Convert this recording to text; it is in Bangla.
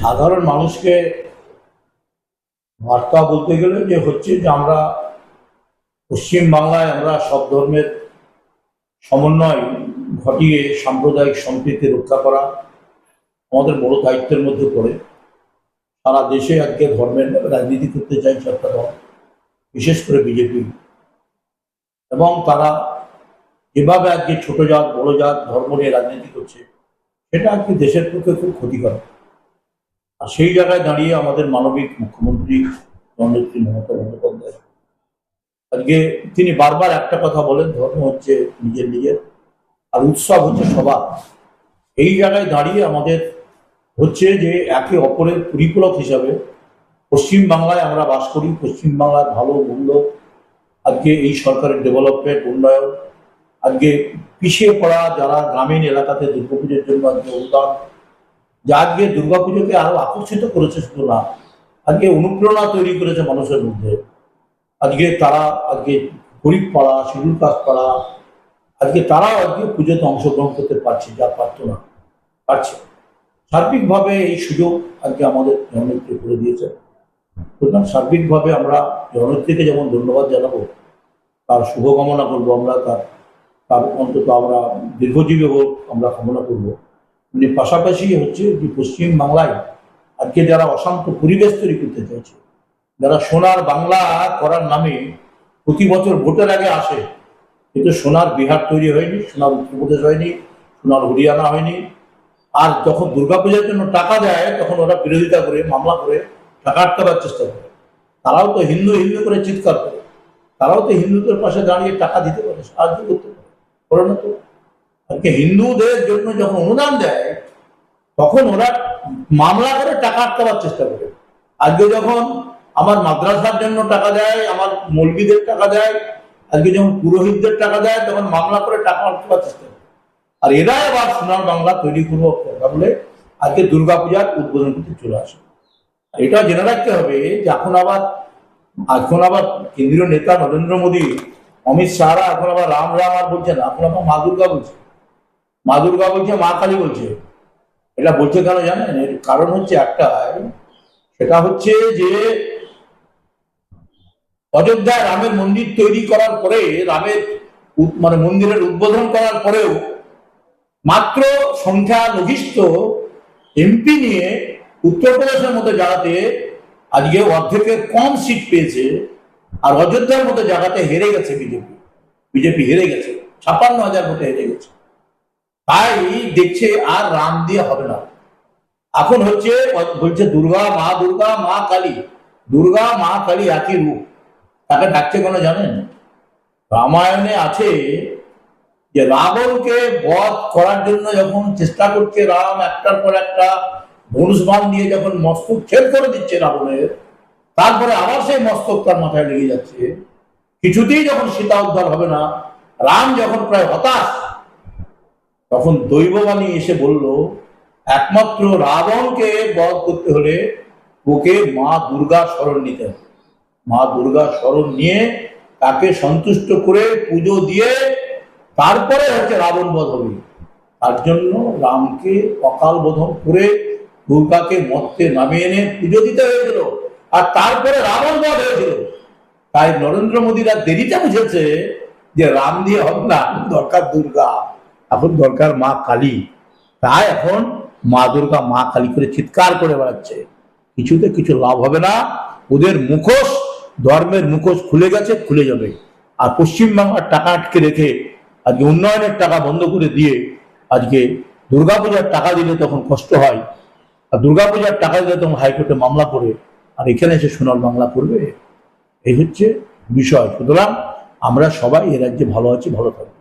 সাধারণ মানুষকে বার্তা বলতে গেলে যে হচ্ছে যে আমরা পশ্চিমবাংলায় আমরা সব ধর্মের সমন্বয় ঘটিয়ে সাম্প্রদায়িক সম্প্রীতি রক্ষা করা আমাদের বড় দায়িত্বের মধ্যে পড়ে। সারা দেশে আজকে ধর্মের রাজনীতি করতে চাইছে একটা দল, বিশেষ করে বিজেপি। এবং তারা যেভাবে আজকে ছোট জাত, বড় জাত ধর্ম নিয়ে রাজনীতি করছে, সেটা আজকে দেশের পক্ষে খুব ক্ষতিকর। আর সেই জায়গায় দাঁড়িয়ে আমাদের মানবিক মুখ্যমন্ত্রী জননেত্রী মমতা বন্দ্যোপাধ্যায়। আজকে তিনি বারবার একটা কথা বলেন, ধর্ম হচ্ছে নিজের নিজের, আর উৎসব হচ্ছে সবার। এই জায়গায় দাঁড়িয়ে আমাদের হচ্ছে যে একে অপরের পরিপূরক হিসাবে পশ্চিম বাংলায় আমরা বাস করি, পশ্চিম বাংলার ভালো মন্দ। আজকে এই সরকারের ডেভেলপমেন্ট, উন্নয়ন, আজকে পিছিয়ে পড়া যারা গ্রামীণ এলাকাতে দুর্গাপুজোর জন্য আজকে অনুদান যা আজকে দুর্গাপুজোকে আরও আকর্ষিত করেছে শুধু না, আজকে অনুপ্রেরণা তৈরি করেছে মানুষের মধ্যে। আজকে তারা আজকে গরিব পাড়া শিডিউল কাস্ট পাড়া, আজকে তারাও আজকে পুজোতে অংশগ্রহণ করতে পারছে, যা পারতো না পারছে সার্বিকভাবে এই সুযোগ আজকে আমাদের জননেত্রী করে দিয়েছে। সুতরাং সার্বিকভাবে আমরা জননেত্রীকে যেমন ধন্যবাদ জানাব, তার শুভকামনা করব আমরা, তার তার অন্তত আমরা দীর্ঘজীবী হোক আমরা কামনা করব। মানে পাশাপাশি হচ্ছে যে পশ্চিম বাংলায় আজকে যারা অশান্ত পরিবেশ তৈরি করতে চাইছে, যারা সোনার বাংলা করার নামে প্রতি বছর ভোটের আগে আসে, কিন্তু সোনার বিহার তৈরি হয়নি, সোনার উত্তরপ্রদেশ হয়নি, সোনার হরিয়ানা হয়নি। আর যখন দুর্গাপূজার জন্য টাকা দেয়, তখন ওরা বিরোধিতা করে, মামলা করে, টাকা আটকাবার চেষ্টা করে। তারাও তো হিন্দু হিন্দু করে চিৎকার করে। তারাও তো হিন্দুদের পাশে দাঁড়িয়ে টাকা দিতে পারে, সাহায্য করতে পারে। করে না তো। হিন্দুদের জন্য যখন অনুদান দেয়, তখন ওরা মামলা করে টাকা আটকাবার চেষ্টা করে। আজকে যখন আমার মাদ্রাসার জন্য টাকা দেয়, আমার মৌলবীদের টাকা দেয়, আজকে যখন পুরোহিতদের টাকা দেয়, তখন মামলা করে টাকা আটকাবার চেষ্টা করে। আর এরা আবার সোনার বাংলা তৈরি করব বলে আজকে দুর্গাপূজার উদ্বোধন করতে চলে আসে। এটা জেনে রাখতে হবে যে এখন আবার এখন আবার কেন্দ্রীয় নেতা নরেন্দ্র মোদী, অমিত শাহরা এখন আবার রাম রাম আর বলছে না, এখন আবার মা দুর্গা বলছে। মা দুর্গা বলছে, মা কালী বলছে। এটা বলছে কেন জানেন? এর কারণ হচ্ছে একটাই, সেটা হচ্ছে যে অযোধ্যায় রামের মন্দির তৈরি করার পরে, রামের মানে মন্দিরের উদ্বোধন করার পরেও মাত্র সংখ্যা লঘিষ্ঠ এমপি নিয়ে উত্তরপ্রদেশের মতো জায়গাতে আজকে অর্ধেকের কম সিট পেয়েছে আর অযোধ্যার মতো জায়গাতে হেরে গেছে বিজেপি। বিজেপি হেরে গেছে। ছাপ্পান্ন হাজার ভোটে হেরে গেছে। তাই দেখছে আর রাম দিয়ে হবে না। এখন হচ্ছে, বলছে, দুর্গা মা দুর্গা মা কালী, দুর্গা মা কালী একই রূপ। তাকে ডাকছে কেন জানেন? রামায়ণে আছে যে, রাবণকে বধ করার জন্য যখন চেষ্টা করছে রাম, একটার পর একটা ধনুষ বাণ দিয়ে যখন মস্তক ছেদ করে দিচ্ছে রাবণের, তারপরে আবার সেই মস্তক তার মাথায় লেগে যাচ্ছে। কিছুতেই যখন সীতা উদ্ধার হবে না, রাম যখন প্রায় হতাশ তখন দৈববাণী এসে বলল, একমাত্র রাবণকে বধ করতে হলে ওকে মা দুর্গা স্মরণ নিতে হবে। মা দুর্গা স্মরণ নিয়ে তাকে সন্তুষ্ট করে পুজো দিয়ে তারপরে হচ্ছে রাবণ বধ হবে। তার জন্য রামকে অকাল বোধন করে দুর্গাকে মত্তে নামিয়ে এনে পুজো দিতে হয়েছিল আর তারপরে রাবণ বধ হয়েছিল। তাই নরেন্দ্র মোদীরা দেরিতে বুঝেছে যে রাম দিয়ে হবে না, দরকার দুর্গা। এখন দরকার মা কালী। তাই এখন মা দুর্গা মা কালী করে চিৎকার করে বেড়াচ্ছে। কিছুতে কিছু লাভ হবে না। ওদের মুখোশ, ধর্মের মুখোশ খুলে গেছে, খুলে যাবে। আর পশ্চিমবাংলার টাকা আটকে রেখে আজকে উন্নয়নের টাকা বন্ধ করে দিয়ে আজকে দুর্গাপূজার টাকা দিলে তখন কষ্ট হয়। আর দুর্গাপূজার টাকা দিলে তখন হাইকোর্টে মামলা করে। আর এখানে এসে সোনার বাংলা করবে এই হচ্ছে বিষয়। সুতরাং আমরা সবাই এ রাজ্যে ভালো আছি, ভালো থাকব।